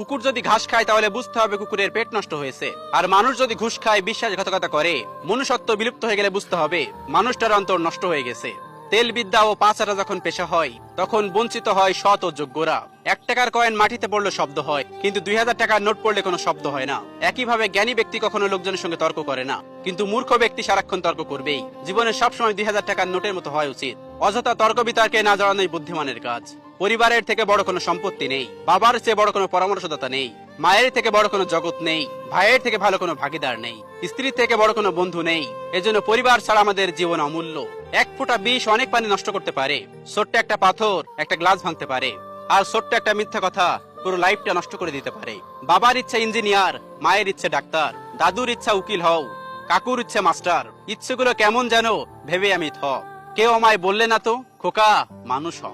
কুকুর যদি ঘাস খায়, তাহলে বুঝতে হবে কুকুরের পেট নষ্ট হয়েছে। আর মানুষ যদি ঘুষ খায়, বিশ্বাসঘাতকতা করে। মনুষ্যত্ব বিলুপ্ত হয়ে গেলে বুঝতে হবে, মানুষটার অন্তর নষ্ট হয়ে গেছে। তেল বিদ্যা ও পাচারা যখন পেশা হয়, তখন বঞ্চিত হয় সৎ ও যোগ্যরা। এক টাকার কয়েন মাটিতে পড়লে শব্দ হয়, কিন্তু দুই হাজার টাকার নোট পড়লে কোনো শব্দ হয় না। একইভাবে জ্ঞানী ব্যক্তি কখনো লোকজনের সঙ্গে তর্ক করে না, কিন্তু মূর্খ ব্যক্তি সারাক্ষণ তর্ক করবেই। জীবনে সবসময় দুই হাজার টাকার নোটের মতো হওয়া উচিত। অযথা তর্ক বিতর্কে না জড়ানোই বুদ্ধিমানের কাজ। পরিবারের থেকে বড় কোনো সম্পত্তি নেই, বাবার চেয়ে বড় কোনো পরামর্শদাতা নেই, মায়ের থেকে বড় কোনো জগৎ নেই, ভাইয়ের থেকে ভালো কোনো ভাগিদার নেই, স্ত্রীর থেকে বড় কোনো বন্ধু নেই, এজন্য পরিবার ছাড়া আমাদের জীবন অমূল্য। এক ফোঁটা বিষ অনেক পানি নষ্ট করতে পারে, ছোট্ট একটা পাথর, একটা গ্লাস ভাঙতে পারে, আর ছোট্ট একটা মিথ্যা কথা পুরো লাইফটা নষ্ট করে দিতে পারে। বাবার ইচ্ছা ইঞ্জিনিয়ার, মায়ের ইচ্ছে ডাক্তার, দাদুর ইচ্ছা উকিল হও, কাকুর ইচ্ছে মাস্টার, ইচ্ছেগুলো কেমন যেন ভেবে আমি থ। কেউ আমায় বললে না তো, খোকা, মানুষ হ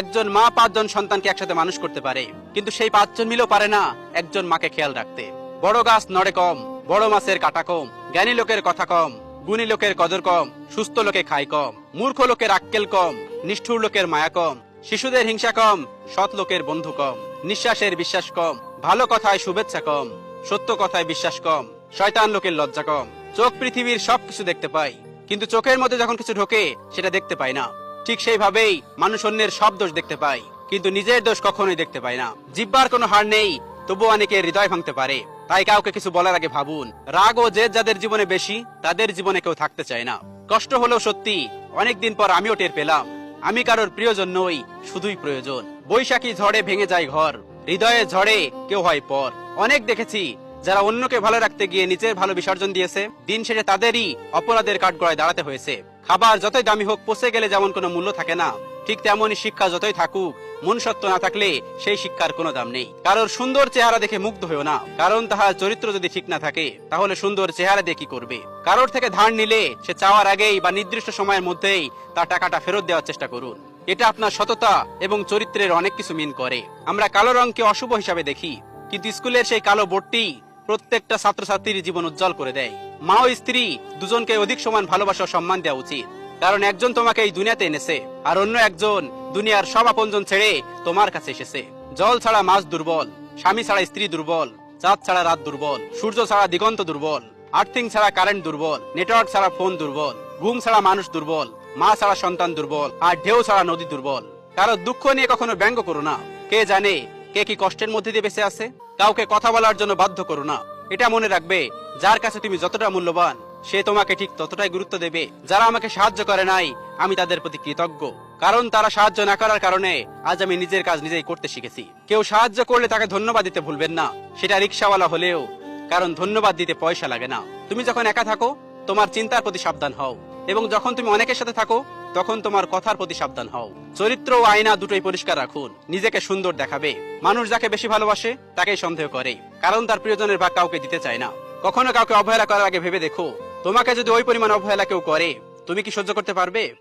একজন মা পাঁচজন সন্তানকে একসাথে মানুষ করতে পারে, কিন্তু সেই পাঁচজন মিলেও পারে না একজন মাকে খেয়াল রাখতে। বড় গাছ নড়ে কম, বড় মাছের কাটা কম, জ্ঞানী লোকের কথা কম, গুণী লোকের কদর কম, সুস্থ লোকে খায় কম, মূর্খ লোকের আক্কেল কম, নিষ্ঠুর লোকের মায়া কম, শিশুদের হিংসা কম, সৎ লোকের বন্ধু কম, নিঃশ্বাসের বিশ্বাস কম, ভালো কথায় শুভেচ্ছা কম, সত্য কথায় বিশ্বাস কম, শয়তান লোকের লজ্জা কম, চোখ পৃথিবীর সবকিছু দেখতে পাই। কিন্তু চোখের মধ্যে যখন কিছু ঢোকে, সেটা দেখতে পায় না। ঠিক সেইভাবেই মানুষ অন্যের সব দোষ দেখতে পায়, কিন্তু নিজের দোষ কখনোই দেখতে পায় না। জিব্বার কোনো হার নেই তবু অনেকে হৃদয় ভাঙতে পারে। তাই কাউকে কিছু বলার আগে ভাবুন, রাগ ও জেদ যাদের জীবনে বেশি, তাদের জীবনে কেউ থাকতে চায় না। কষ্ট হলেও সত্যি, অনেকদিন পর আমিও টের পেলাম, আমি কারোর প্রিয়জন নই, শুধুই প্রয়োজন। বৈশাখী ঝড়ে ভেঙে যায় ঘর, হৃদয়ে ঝড়ে কেউ হয় পর। অনেক দেখেছি যারা অন্যকে ভালো রাখতে গিয়ে নিজের ভালো বিসর্জন দিয়েছে, দিন শেষে তাদেরই অপরাধের কাঠগড়ায় দাঁড়াতে হয়েছে। খাবার যতই দামি হোক, পচে গেলে যেমন কোনো মূল্য থাকে না, ঠিক তেমনই শিক্ষা যতই থাকুক মনুষ্যত্ব না থাকলে সেই শিক্ষার কোনো দাম নেই। কারোর সুন্দর চেহারা দেখে মুগ্ধ হয়েও না, কারণ তাহার চরিত্র যদি ঠিক না থাকে, তাহলে সুন্দর চেহারা দিয়ে কি করবে? কারোর থেকে ধার নিলে সে চাওয়ার আগেই বা নির্দিষ্ট সময়ের মধ্যেই তার টাকাটা ফেরত দেওয়ার চেষ্টা করুন। এটা আপনার সততা এবং চরিত্রের অনেক কিছু মিন করে। আমরা কালো রংকে অশুভ হিসাবে দেখি, কিন্তু স্কুলের সেই কালো বোর্ডটি প্রত্যেকটা ছাত্রছাত্রীর জীবন উজ্জ্বল করে দেয়। মা ও স্ত্রী দুজনকে অধিক সমান ভালোবাসা সম্মান দেওয়া উচিত। কারণ একজন তোমাকে এই দুনিয়াতে এনেছে, আর অন্য একজন দুনিয়ার সব আপনজন ছেড়ে তোমার কাছে এসেছে। জল ছাড়া মাছ দুর্বল, স্বামী ছাড়া স্ত্রী দুর্বল, চাঁদ ছাড়া রাত দুর্বল, সূর্য ছাড়া দিগন্ত দুর্বল আর্থিং ছাড়া কারেন্ট দুর্বল নেটওয়ার্ক ছাড়া ফোন দুর্বল, ঘুম ছাড়া মানুষ দুর্বল, মা ছাড়া সন্তান দুর্বল, আর ঢেউ ছাড়া নদী দুর্বল। কারও দুঃখ নিয়ে কখনো ব্যঙ্গ করো না। কে জানে কে কি কষ্টের মধ্যে দিয়ে বেঁচে আছে? কাউকে কথা বলার জন্য বাধ্য করো না। এটা মনে রাখবে, যার কাছে তুমি যতটা মূল্যবান, সে তোমাকে ঠিক ততটাই গুরুত্ব দেবে। যারা আমাকে সাহায্য করে নাই, আমি তাদের প্রতি কৃতজ্ঞ। কারণ তারা সাহায্য না করার কারণে আজ আমি নিজের কাজ নিজেই করতে শিখেছি। কেউ সাহায্য করলে তাকে ধন্যবাদ দিতে ভুলবেন না। সেটা রিক্সাওয়ালা হলেও, কারণ ধন্যবাদ দিতে পয়সা লাগে না। তুমি যখন একা থাকো, তোমার চিন্তার প্রতি সাবধান হও। এবং যখন তুমি অনেকের সাথে থাকো তখন তোমার কথার প্রতি সাবধান হও। চরিত্র ও আয়না দুটোই পরিষ্কার রাখুন। নিজেকে সুন্দর দেখাবে। মানুষ যাকে বেশি ভালোবাসে, তাকেই সন্দেহ করে। কারণ তার প্রিয়জনের ভাগ কাউকে দিতে চায় না। কখনো কাউকে অবহেলা করার আগে ভেবে দেখো, তোমাকে যদি ওই পরিমাণ অবহেলা কেউ করে, তুমি কি সহ্য করতে পারবে?